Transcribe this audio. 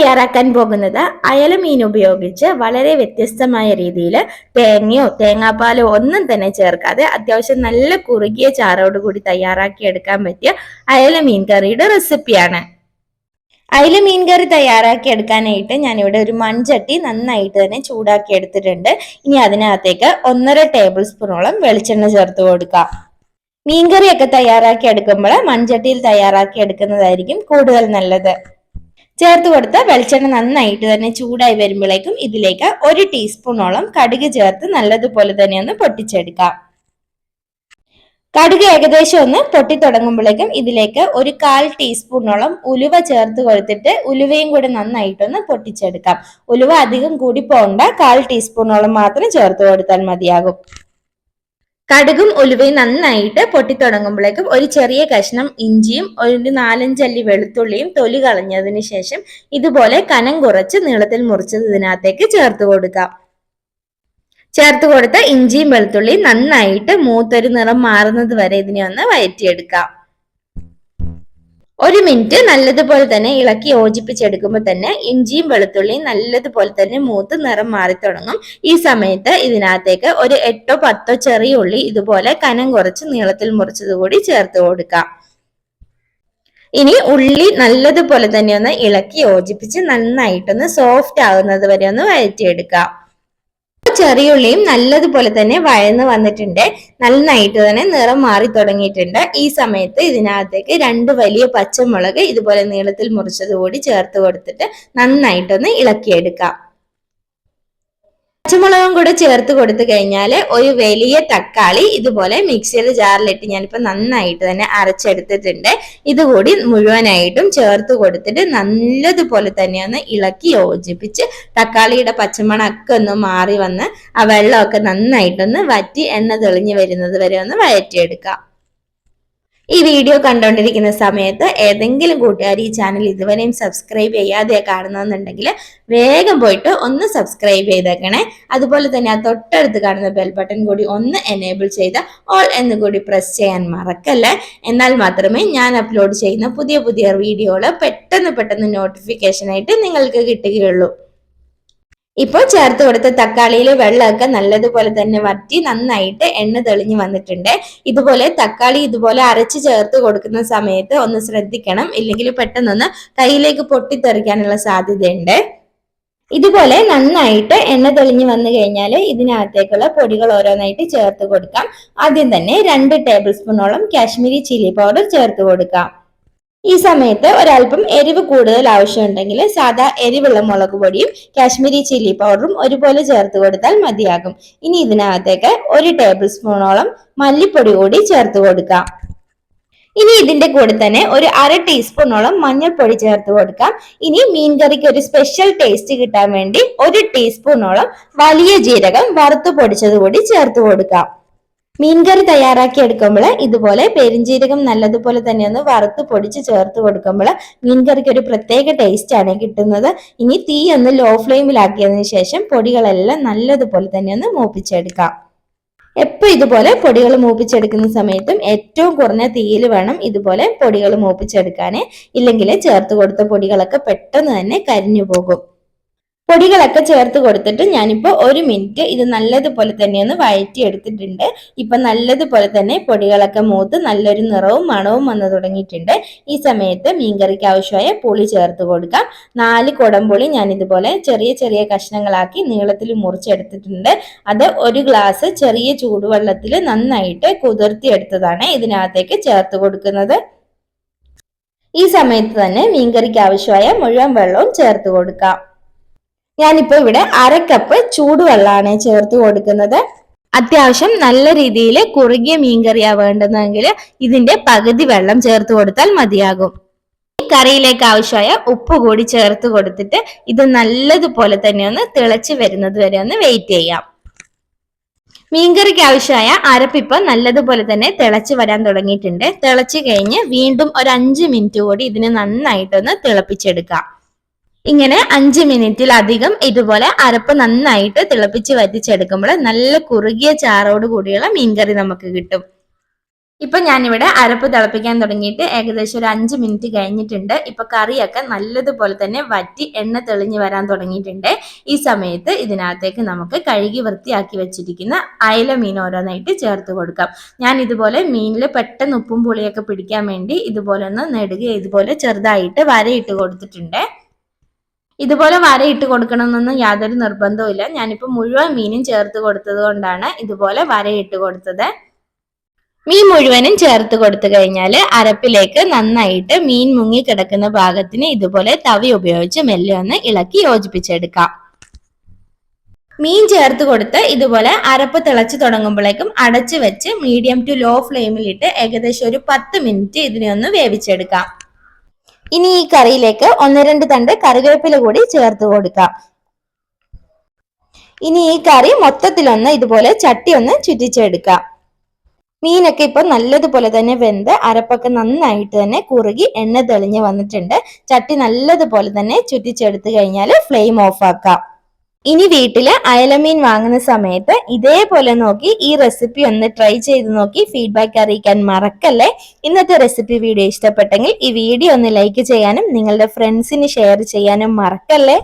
തയ്യാറാക്കാൻ പോകുന്നത് അയല മീൻ ഉപയോഗിച്ച് വളരെ വ്യത്യസ്തമായ രീതിയിൽ തേങ്ങയോ തേങ്ങാപ്പാലോ ഒന്നും തന്നെ ചേർക്കാതെ അത്യാവശ്യം നല്ല കുറുകിയ ചാറോട് കൂടി തയ്യാറാക്കി എടുക്കാൻ പറ്റിയ അയല മീൻ കറിയുടെ റെസിപ്പിയാണ്. അയല മീൻ കറി തയ്യാറാക്കി എടുക്കാനായിട്ട് ഞാനിവിടെ ഒരു മൺചട്ടി നന്നായിട്ട് തന്നെ ചൂടാക്കി എടുത്തിട്ടുണ്ട്. ഇനി അതിനകത്തേക്ക് ഒന്നര ടേബിൾ സ്പൂണോളം വെളിച്ചെണ്ണ ചേർത്ത് കൊടുക്കാം. മീൻകറിയൊക്കെ തയ്യാറാക്കി എടുക്കുമ്പോൾ മൺചട്ടിയിൽ തയ്യാറാക്കി എടുക്കുന്നതായിരിക്കും കൂടുതൽ നല്ലത്. ചേർത്ത് കൊടുത്ത് വെളിച്ചെണ്ണ നന്നായിട്ട് തന്നെ ചൂടായി വരുമ്പോഴേക്കും ഇതിലേക്ക് ഒരു ടീസ്പൂണോളം കടുക് ചേർത്ത് നല്ലതുപോലെ തന്നെ ഒന്ന് പൊട്ടിച്ചെടുക്കാം. കടുക് ഏകദേശം ഒന്ന് പൊട്ടി തുടങ്ങുമ്പോഴേക്കും ഇതിലേക്ക് ഒരു കാൽ ടീസ്പൂണോളം ഉലുവ ചേർത്ത് കൊടുത്തിട്ട് ഉലുവയും കൂടി നന്നായിട്ടൊന്ന് പൊട്ടിച്ചെടുക്കാം. ഉലുവ അധികം കൂടി പോകണ്ട കാൽ ടീസ്പൂണോളം മാത്രം ചേർത്ത് കൊടുത്താൽ മതിയാകും. കടുകും ഉലുവയും നന്നായിട്ട് പൊട്ടിത്തുടങ്ങുമ്പോഴേക്കും ഒരു ചെറിയ കഷ്ണം ഇഞ്ചിയും ഒരു നാലഞ്ചല്ലി വെളുത്തുള്ളിയും തൊലി കളഞ്ഞതിന് ശേഷം ഇതുപോലെ കനം കുറച്ച് നീളത്തിൽ മുറിച്ചത് ഇതിനകത്തേക്ക് ചേർത്ത് കൊടുക്കാം. ചേർത്ത് കൊടുത്ത ഇഞ്ചിയും വെളുത്തുള്ളിയും നന്നായിട്ട് മൂത്തൊരു നിറം മാറുന്നത് വരെ ഇതിനെ ഒന്ന് വയറ്റിയെടുക്കാം. ഒരു മിനിറ്റ് നല്ലതുപോലെ തന്നെ ഇളക്കി യോജിപ്പിച്ചെടുക്കുമ്പോൾ തന്നെ ഇഞ്ചിയും വെളുത്തുള്ളിയും നല്ലതുപോലെ തന്നെ മൂത്ത് നിറം മാറി തുടങ്ങും. ഈ സമയത്ത് ഇതിനകത്തേക്ക് ഒരു എട്ടോ പത്തോ ചെറിയ ഉള്ളി ഇതുപോലെ കനം കുറച്ച് നീളത്തിൽ മുറിച്ചത് കൂടി ചേർത്ത് കൊടുക്കാം. ഇനി ഉള്ളി നല്ലതുപോലെ തന്നെ ഒന്ന് ഇളക്കി യോജിപ്പിച്ച് നന്നായിട്ടൊന്ന് സോഫ്റ്റ് ആകുന്നത് വരെ ഒന്ന് വഴറ്റിയെടുക്കാം. ചെറിയുള്ളിയും നല്ലതുപോലെ തന്നെ വഴന്ന് വന്നിട്ടുണ്ട്. നന്നായിട്ട് തന്നെ നിറം മാറി തുടങ്ങിയിട്ടുണ്ട്. ഈ സമയത്ത് ഇതിനകത്തേക്ക് രണ്ട് വലിയ പച്ചമുളക് ഇതുപോലെ നീളത്തിൽ മുറിച്ചത് കൂടി ചേർത്ത് കൊടുത്തിട്ട് നന്നായിട്ടൊന്ന് ഇളക്കിയെടുക്കാം. പച്ചമുളകും കൂടെ ചേർത്ത് കൊടുത്തു കഴിഞ്ഞാൽ ഒരു വലിയ തക്കാളി ഇതുപോലെ മിക്സിയുടെ ജാറിലിട്ട് ഞാനിപ്പോൾ നന്നായിട്ട് തന്നെ അരച്ചെടുത്തിട്ടുണ്ട്. ഇതുകൂടി മുഴുവനായിട്ടും ചേർത്ത് കൊടുത്തിട്ട് നല്ലതുപോലെ തന്നെ ഒന്ന് ഇളക്കി യോജിപ്പിച്ച് തക്കാളിയുടെ പച്ചമണമൊക്കെ ഒന്ന് മാറി വന്ന് ആ വെള്ളമൊക്കെ നന്നായിട്ടൊന്ന് വറ്റി എണ്ണ തെളിഞ്ഞു വരുന്നത് വരെ ഒന്ന് വഴറ്റിയെടുക്കാം. ഈ വീഡിയോ കണ്ടുകൊണ്ടിരിക്കുന്ന സമയത്ത് ഏതെങ്കിലും കൂട്ടുകാർ ഈ ചാനൽ ഇതുവരെയും സബ്സ്ക്രൈബ് ചെയ്യാതെ കാണുന്നുണ്ടെങ്കിൽ വേഗം പോയിട്ട് ഒന്ന് സബ്സ്ക്രൈബ് ചെയ്തേക്കണേ. അതുപോലെ തന്നെ ആ തൊട്ടടുത്ത് കാണുന്ന ബെൽ ബട്ടൺ കൂടി ഒന്ന് എനേബിൾ ചെയ്ത് ഓൾ എന്ന് കൂടി പ്രസ് ചെയ്യാൻ മറക്കല്ലേ. എന്നാൽ മാത്രമേ ഞാൻ അപ്ലോഡ് ചെയ്യുന്ന പുതിയ പുതിയ വീഡിയോകൾ പെട്ടെന്ന് പെട്ടെന്ന് നോട്ടിഫിക്കേഷനായിട്ട് നിങ്ങൾക്ക് കിട്ടുകയുള്ളൂ. ഇപ്പോൾ ചേർത്ത് കൊടുത്ത തക്കാളിയിലെ വെള്ളമൊക്കെ നല്ലതുപോലെ തന്നെ വറ്റി നന്നായിട്ട് എണ്ണ തെളിഞ്ഞു വന്നിട്ടുണ്ട്. ഇതുപോലെ തക്കാളി ഇതുപോലെ അരച്ച് ചേർത്ത് കൊടുക്കുന്ന സമയത്ത് ഒന്ന് ശ്രദ്ധിക്കണം. ഇല്ലെങ്കിൽ പെട്ടെന്നൊന്ന് കയ്യിലേക്ക് പൊട്ടിത്തെറിക്കാനുള്ള സാധ്യതയുണ്ട്. ഇതുപോലെ നന്നായിട്ട് എണ്ണ തെളിഞ്ഞു വന്നു കഴിഞ്ഞാൽ ഇതിനകത്തേക്കുള്ള പൊടികൾ ഓരോന്നായിട്ട് ചേർത്ത് കൊടുക്കാം. ആദ്യം തന്നെ രണ്ട് ടേബിൾ സ്പൂണോളം കാശ്മീരി ചില്ലി പൗഡർ ചേർത്ത് കൊടുക്കാം. ഈ സമയത്ത് ഒരല്പം എരിവ് കൂടുതൽ ആവശ്യമുണ്ടെങ്കിൽ സാധാ എരിവുള്ള മുളക് പൊടിയും കാശ്മീരി ചില്ലി പൗഡറും ഒരുപോലെ ചേർത്ത് കൊടുത്താൽ മതിയാകും. ഇനി ഇതിനകത്തേക്ക് ഒരു ടേബിൾ സ്പൂണോളം മല്ലിപ്പൊടി കൂടി ചേർത്ത് കൊടുക്കാം. ഇനി ഇതിന്റെ കൂടെ തന്നെ ഒരു അര ടീസ്പൂണോളം മഞ്ഞൾപ്പൊടി ചേർത്ത് കൊടുക്കാം. ഇനി മീൻ കറിക്ക് ഒരു സ്പെഷ്യൽ ടേസ്റ്റ് കിട്ടാൻ വേണ്ടി ഒരു ടീസ്പൂണോളം വലിയ ജീരകം വറുത്ത് പൊടിച്ചത് കൂടി ചേർത്ത് കൊടുക്കാം. മീൻകറി തയ്യാറാക്കി എടുക്കുമ്പോൾ ഇതുപോലെ പെരിഞ്ചീരകം നല്ലതുപോലെ തന്നെ ഒന്ന് വറുത്ത് പൊടിച്ച് ചേർത്ത് കൊടുക്കുമ്പോൾ മീൻകറിക്ക് ഒരു പ്രത്യേക ടേസ്റ്റ് ആണ് കിട്ടുന്നത്. ഇനി തീ ഒന്ന് ലോ ഫ്ലെയിമിലാക്കിയതിനു ശേഷം പൊടികളെല്ലാം നല്ലതുപോലെ തന്നെ ഒന്ന് മൂപ്പിച്ചെടുക്കാം. എപ്പോൾ ഇതുപോലെ പൊടികൾ മൂപ്പിച്ചെടുക്കുന്ന സമയത്തും ഏറ്റവും കുറഞ്ഞ തീയിൽ വേണം ഇതുപോലെ പൊടികൾ മൂപ്പിച്ചെടുക്കാൻ ഇല്ലെങ്കിൽ ചേർത്ത് കൊടുത്ത പൊടികളൊക്കെ പെട്ടെന്ന് തന്നെ കരിഞ്ഞു പോകും. പൊടികളൊക്കെ ചേർത്ത് കൊടുത്തിട്ട് ഞാനിപ്പോൾ ഒരു മിനിറ്റ് ഇത് നല്ലതുപോലെ തന്നെ ഒന്ന് വഴറ്റി എടുത്തിട്ടുണ്ട് ഇപ്പം നല്ലതുപോലെ തന്നെ പൊടികളൊക്കെ മൂത്ത് നല്ലൊരു നിറവും മണവും വന്നു തുടങ്ങിയിട്ടുണ്ട്. ഈ സമയത്ത് മീൻകറിക്ക് ആവശ്യമായ പുളി ചേർത്ത് കൊടുക്കാം. നാല് കുടംപുളി ഞാൻ ഇതുപോലെ ചെറിയ ചെറിയ കഷ്ണങ്ങളാക്കി നീളത്തിൽ മുറിച്ചെടുത്തിട്ടുണ്ട്. അത് ഒരു ഗ്ലാസ് ചെറിയ ചൂടുവെള്ളത്തിൽ നന്നായിട്ട് കുതിർത്തിയെടുത്തതാണ് ഇതിനകത്തേക്ക് ചേർത്ത് കൊടുക്കുന്നത്. ഈ സമയത്ത് തന്നെ മീൻകറിക്ക് ആവശ്യമായ മുഴുവൻ വെള്ളവും ചേർത്ത് കൊടുക്കാം. ഞാനിപ്പോ ഇവിടെ അര കപ്പ് ചൂടുവെള്ളമാണ് ചേർത്ത് കൊടുക്കുന്നത്. അത്യാവശ്യം നല്ല രീതിയിൽ കുറുകിയ മീൻകറിയാ വേണ്ടതെങ്കിൽ ഇതിന്റെ പകുതി വെള്ളം ചേർത്ത് കൊടുത്താൽ മതിയാകും. ഈ കറിയിലേക്ക് ആവശ്യമായ ഉപ്പ് കൂടി ചേർത്ത് കൊടുത്തിട്ട് ഇത് നല്ലതുപോലെ തന്നെ ഒന്ന് തിളച്ച് വരുന്നത് വരെ ഒന്ന് വെയിറ്റ് ചെയ്യാം. മീൻകറിക്ക് ആവശ്യമായ അരപ്പിപ്പ് നല്ലതുപോലെ തന്നെ തിളച്ച് വരാൻ തുടങ്ങിയിട്ടുണ്ട്. തിളച്ച് കഴിഞ്ഞ് വീണ്ടും ഒരു അഞ്ച് മിനിറ്റ് കൂടി ഇതിന് നന്നായിട്ടൊന്ന് തിളപ്പിച്ചെടുക്കാം. ഇങ്ങനെ അഞ്ച് മിനിറ്റിലധികം ഇതുപോലെ അരപ്പ് നന്നായിട്ട് തിളപ്പിച്ച് വറ്റിച്ചെടുക്കുമ്പോൾ നല്ല കുറുകിയ ചാറോട് കൂടിയുള്ള മീൻകറി നമുക്ക് കിട്ടും. ഇപ്പൊ ഞാനിവിടെ അരപ്പ് തിളപ്പിക്കാൻ തുടങ്ങിയിട്ട് ഏകദേശം ഒരു അഞ്ച് മിനിറ്റ് കഴിഞ്ഞിട്ടുണ്ട്. ഇപ്പൊ കറിയൊക്കെ നല്ലതുപോലെ തന്നെ വറ്റി എണ്ണ തെളിഞ്ഞു വരാൻ തുടങ്ങിയിട്ടുണ്ട്. ഈ സമയത്ത് ഇതിനകത്തേക്ക് നമുക്ക് കഴുകി വൃത്തിയാക്കി വെച്ചിരിക്കുന്ന അയല മീൻ ഓരോന്നായിട്ട് ചേർത്ത് കൊടുക്കാം. ഞാൻ ഇതുപോലെ മീനിൽ പെട്ടെന്ന് ഉപ്പും പുളിയൊക്കെ പിടിക്കാൻ വേണ്ടി ഇതുപോലെ ഒന്ന് നെടുകയോ ഇതുപോലെ ചെറുതായിട്ട് വരയിട്ട് കൊടുത്തിട്ടുണ്ട്. ഇതുപോലെ വര ഇട്ട് കൊടുക്കണമെന്നൊന്നും യാതൊരു നിർബന്ധവും ഇല്ല. ഞാനിപ്പോൾ മുഴുവൻ മീനും ചേർത്ത് കൊടുത്തത് കൊണ്ടാണ് ഇതുപോലെ വര ഇട്ട് കൊടുത്തത്. മീൻ മുഴുവനും ചേർത്ത് കൊടുത്തു കഴിഞ്ഞാൽ അരപ്പിലേക്ക് നന്നായിട്ട് മീൻ മുങ്ങി കിടക്കുന്ന ഭാഗത്തിന് ഇതുപോലെ തവി ഉപയോഗിച്ച് മെല്ലെ ഒന്ന് ഇളക്കി യോജിപ്പിച്ചെടുക്കാം. മീൻ ചേർത്ത് കൊടുത്ത് ഇതുപോലെ അരപ്പ് തിളച്ച് തുടങ്ങുമ്പോഴേക്കും അടച്ചു വെച്ച് മീഡിയം ടു ലോ ഫ്ലെയിമിലിട്ട് ഏകദേശം ഒരു പത്ത് മിനിറ്റ് ഇതിനെ ഒന്ന് വേവിച്ചെടുക്കാം. ഇനി ഈ കറിയിലേക്ക് ഒന്ന് രണ്ട് തണ്ട് കറിവേപ്പില കൂടി ചേർത്ത് കൊടുക്കാം. ഇനി ഈ കറി മൊത്തത്തിലൊന്ന് ഇതുപോലെ ചട്ടി ഒന്ന് ചുറ്റിച്ചെടുക്കാം. മീനൊക്കെ ഇപ്പൊ നല്ലതുപോലെ തന്നെ വെന്ത് അരപ്പൊക്കെ നന്നായിട്ട് തന്നെ കുറുകി എണ്ണ തെളിഞ്ഞ് വന്നിട്ടുണ്ട്. ചട്ടി നല്ലതുപോലെ തന്നെ ചുറ്റിച്ചെടുത്ത് കഴിഞ്ഞാൽ ഫ്ലെയിം ഓഫ് ആക്കാം. ഇനി വീട്ടിൽ അയലമീൻ വാങ്ങുന്ന സമയത്ത് ഇതേപോലെ നോക്കി ഈ റെസിപ്പി ഒന്ന് ട്രൈ ചെയ്ത് നോക്കി ഫീഡ്ബാക്ക് അറിയിക്കാൻ മറക്കല്ലേ? ഇന്നത്തെ റെസിപ്പി വീഡിയോ ഇഷ്ടപ്പെട്ടെങ്കിൽ ഈ വീഡിയോ ഒന്ന് ലൈക്ക് ചെയ്യാനും നിങ്ങളുടെ ഫ്രണ്ട്സിന് ഷെയർ ചെയ്യാനും മറക്കല്ലേ?